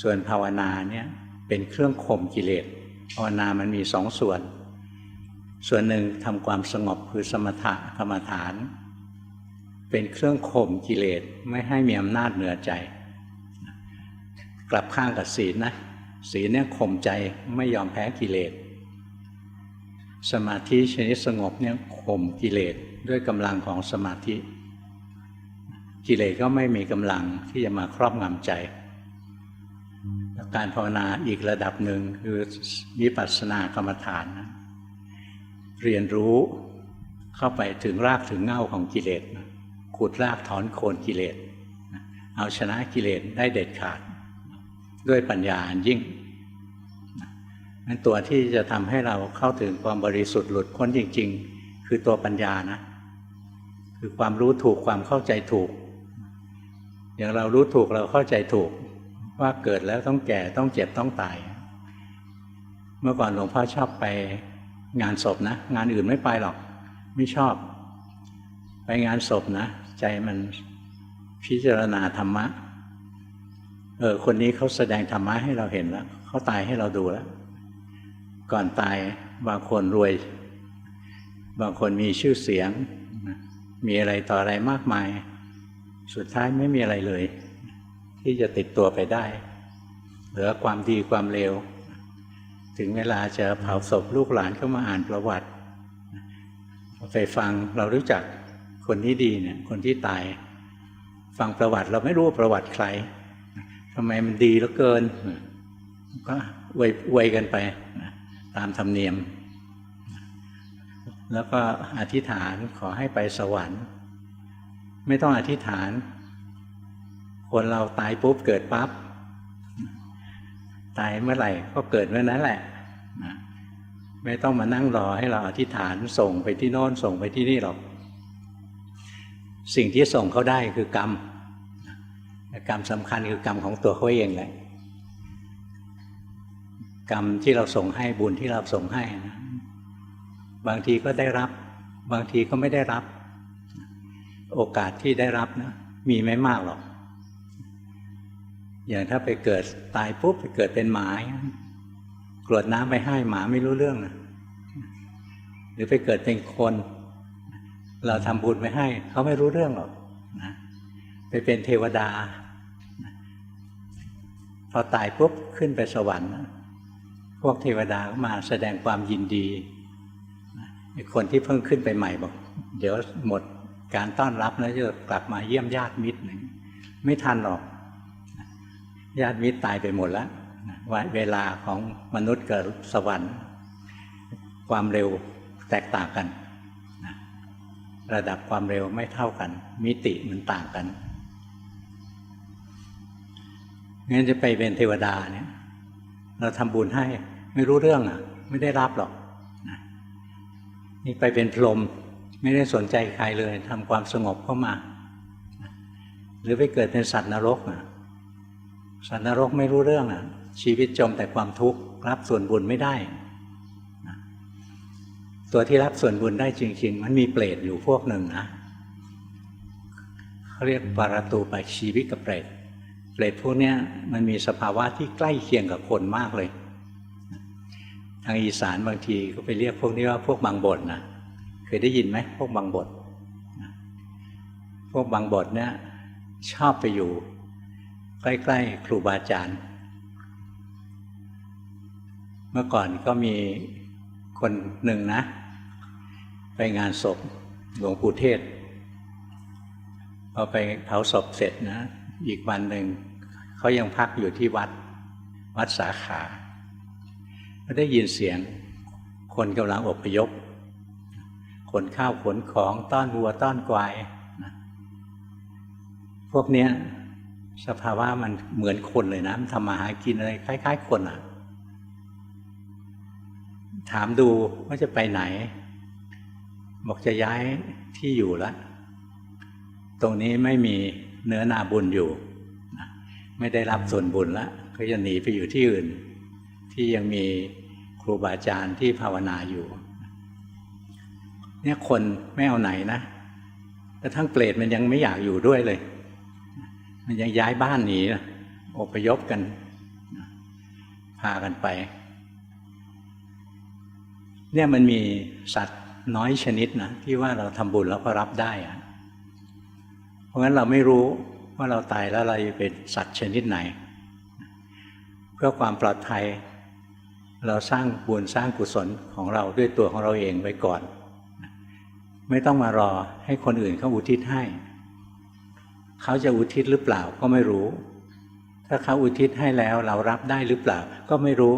ส่วนภาวนาเนี่ยเป็นเครื่องข่มกิเลสภาวนามันมีสองส่วน ส่วนหนึ่งทำความสงบคือสมถะกรรมฐาน เป็นเครื่องข่มกิเลสไม่ให้มีอำนาจเหนือใจ กลับข้างกับศีลนะศีลเนี่ยข่มใจไม่ยอมแพ้กิเลสสมาธิชนิดสงบเนี่ยข่มกิเลสด้วยกำลังของสมาธิ กิเลสก็ไม่มีกำลังที่จะมาครอบงำใจ การภาวนาอีกระดับหนึ่งคือวิปัสสนากรรมฐานนะเรียนรู้เข้าไปถึงรากถึงเง่าของกิเลสขุดรากถอนโคนกิเลสเอาชนะกิเลสได้เด็ดขาด ด้วยปัญญาอันยิ่งนั้นตัวที่จะทำให้เราเข้าถึงความบริสุทธิ์หลุดพ้นจริง ๆ คือตัวปัญญานะ คือความรู้ถูกความเข้าใจถูก อย่างเรารู้ถูกเราเข้าใจถูก ว่าเกิดแล้วต้องแก่ต้องเจ็บต้องตาย เมื่อก่อนหลวงพ่อชอบไปงานศพนะ งานอื่นไม่ไปหรอก ไม่ชอบ ไปงานศพนะ ใจมันพิจารณาธรรมะ เออ คนนี้เขาแสดงธรรมะให้เราเห็นแล้วเขาตายให้เราดูแล้ว ก่อนตายบางคนรวย บางคนมีชื่อเสียง มีอะไรต่ออะไรมากมาย สุดท้ายไม่มีอะไรเลย ที่จะติดตัวไปได้ เหลือความดีความเลวถึงเวลาจะเผาศพลูกหลานก็มาอ่านประวัติ ไปฟังเรารู้จักคนที่ดีเนี่ย คนที่ตาย ฟังประวัติเราไม่รู้ประวัติใครทำไมมันดีเหลือเกิน ก็อวยวยกันไปตามธรรมเนียม แล้วก็อธิษฐานขอให้ไปสวรรค์ ไม่ต้องอธิษฐาน คนเราตายปุ๊บเกิดปั๊บตายเมื่อไหร่ก็เกิดเมื่อนั้นแหละไม่ต้องมานั่งรอให้เราอธิษฐานส่งไปที่โน้นส่งไปที่นี่หรอก สิ่งที่ส่งเขาได้คือกรรมกรรมสำคัญคือกรรมของตัวเขาเองแหละกรรมที่เราส่งให้บุญที่เราส่งให้นะบางทีก็ได้รับ บางทีก็ไม่ได้รับ โอกาสที่ได้รับนะมีไม่มากหรอก อย่างถ้าไปเกิดตายปุ๊บไปเกิดเป็นหมากรวดน้ำไปให้หมาไม่รู้เรื่องนะหรือไปเกิดเป็นคน เราทำบุญไปให้ เขาไม่รู้เรื่องหรอกนะไปเป็นเทวดา พอตายปุ๊บขึ้นไปสวรรค์พวกเทวดาก็มาแสดงความยินดีคนที่เพิ่งขึ้นไปใหม่บอก เดี๋ยวหมดการต้อนรับแล้วจะกลับมาเยี่ยมญาติมิตรหนึ่งไม่ทันหรอก ญาติมิตรตายไปหมดแล้วว่าเวลาของมนุษย์กับสวรรค์ ความเร็วแตกต่างกัน ระดับความเร็วไม่เท่ากัน มิติมันต่างกันงั้นจะไปเป็นเทวดาเนี่ย เราทำบุญให้ไม่รู้เรื่องอะ ไม่ได้รับหรอกนี่ไปเป็นพรหมไม่ได้สนใจใครเลยทำความสงบเข้ามา หรือไปเกิดเป็นสัตว์นรกนะ สัตว์นรกไม่รู้เรื่องอะ ชีวิตจมแต่ความทุกข์รับส่วนบุญไม่ได้ ตัวที่รับส่วนบุญได้จริง ๆ มันมีเปรตอยู่พวกหนึ่งนะเขาเรียกปารตูปชีวิตกับเปรตเปรตพวกนี้มันมีสภาวะที่ใกล้เคียงกับคนมากเลย ทางอีสานบางทีก็ไปเรียกพวกนี้ว่าพวกบางบทนะเคยได้ยินไหมพวกบางบทพวกบางบทเนี่ยชอบไปอยู่ ใกล้ๆครูบาอาจารย์ เมื่อก่อนก็มีคนหนึ่งนะ ไปงานศพหลวงปู่เทศพอไปเผาศพเสร็จนะ อีกวันหนึ่งเขายังพักอยู่ที่วัดวัดสาขาก็ได้ยินเสียงคนกำลังอพยพขนข้าวขนของต้อนวัวต้อนควาย พวกเนี้ย สภาวะมันเหมือนคนเลยนะมันทำมาหากินอะไรคล้าย ๆ คนอะ ถามดูว่าจะไปไหน บอกจะย้ายที่อยู่แล้วตรงนี้ไม่มีเนื้อนาบุญอยู่ ไม่ได้รับส่วนบุญแล้วก็จะหนีไปอยู่ที่อื่น ที่ยังมีครูบาอาจารย์ที่ภาวนาอยู่ เนี่ยคนไม่เอาไหนนะแต่ทั้งเปรตมันยังไม่อยากอยู่ด้วยเลย มันยังย้ายบ้านหนีนะอพยพกัน พากันไป เนี่ยมันมีสัตว์น้อยชนิดนะที่ว่าเราทำบุญแล้วก็รับได้อะเพราะงั้นเราไม่รู้ว่าเราตายแล้วเราจะเป็นสัตว์ชนิดไหน เพื่อความปลอดภัยเราสร้างบุญสร้างกุศลของเราด้วยตัวของเราเองไว้ก่อน ไม่ต้องมารอให้คนอื่นเขาอุทิศให้ เขาจะอุทิศหรือเปล่าก็ไม่รู้ ถ้าเขาอุทิศให้แล้วเรารับได้หรือเปล่าก็ไม่รู้